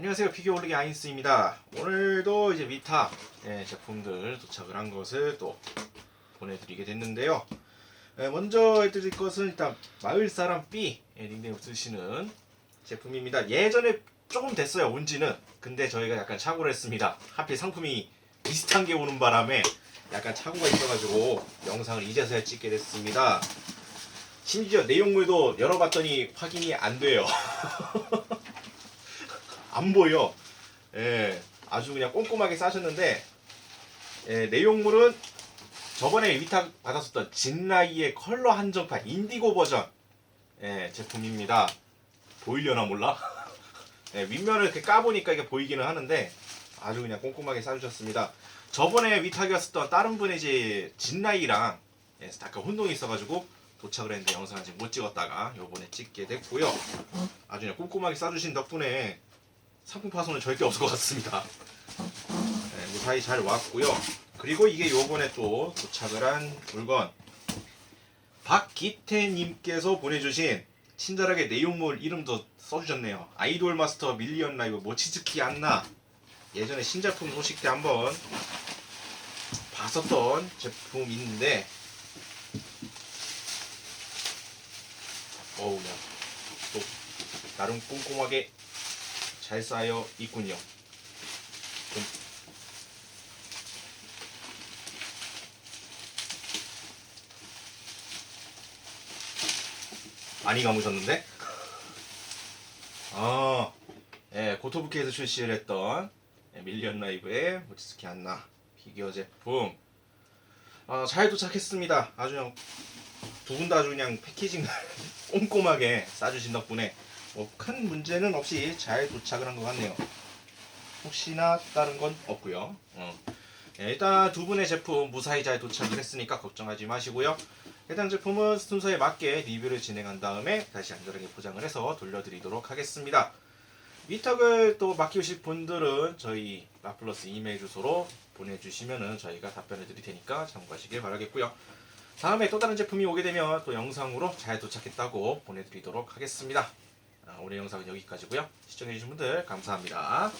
안녕하세요. 피규어 올리기 아인스입니다. 오늘도 이제 위탁 예, 제품들 도착을 한 것을 또 보내드리게 됐는데요. 예, 먼저 해드릴 것은 일단 마을 사람 B 예, 닉네임 쓰시는 제품입니다. 예전에 조금 됐어요 온지는. 근데 저희가 약간 착오를 했습니다. 하필 상품이 비슷한 게 오는 바람에 약간 착오가 있어가지고 영상을 이제서야 찍게 됐습니다. 심지어 내용물도 열어봤더니 확인이 안 돼요 안 보여. 예, 아주 그냥 꼼꼼하게 싸셨는데 예, 내용물은 저번에 위탁 받았었던 진라이의 컬러 한정판 인디고 버전 예, 제품입니다. 보이려나 몰라? 예, 윗면을 이렇게 까보니까 이게 보이기는 하는데 아주 그냥 꼼꼼하게 싸주셨습니다. 저번에 위탁이었었던 다른 분의 이제 진라이랑 예, 약간 혼동이 있어가지고 도착을 했는데 영상을 아직 못 찍었다가 요번에 찍게 됐고요. 아주 그냥 꼼꼼하게 싸주신 덕분에 상품 파손은 절대 없을 것 같습니다. 네, 무사히 잘 왔고요. 그리고 이게 요번에 또 도착을 한 물건 박기태님께서 보내주신 친절하게 내용물 이름도 써주셨네요. 아이돌 마스터 밀리언 라이브 모치즈키 안나 예전에 신제품 소식 때 한번 봤었던 제품인데 어우 야 또 나름 꼼꼼하게 잘 쌓여 있군요. 좀 많이 감으셨는데? 아, 예, 고토부케에서 출시를 했던 예, 밀리언 라이브의 모치스키 안나 피규어 제품 아, 잘 도착했습니다. 아주 그냥 두 분 다 아주 그냥 패키징 꼼꼼하게 싸주신 덕분에 뭐 큰 문제는 없이 잘 도착을 한 것 같네요. 혹시나 다른 건 없고요. 어. 예, 일단 두 분의 제품 무사히 잘 도착을 했으니까 걱정하지 마시고요. 해당 제품은 순서에 맞게 리뷰를 진행한 다음에 다시 안전하게 포장을 해서 돌려드리도록 하겠습니다. 위탁을 또 맡기실 분들은 저희 라플러스 이메일 주소로 보내주시면은 저희가 답변을 드릴 테니까 참고하시길 바라겠고요. 다음에 또 다른 제품이 오게 되면 또 영상으로 잘 도착했다고 보내드리도록 하겠습니다. 아, 오늘 영상은 여기까지고요. 시청해주신 분들 감사합니다.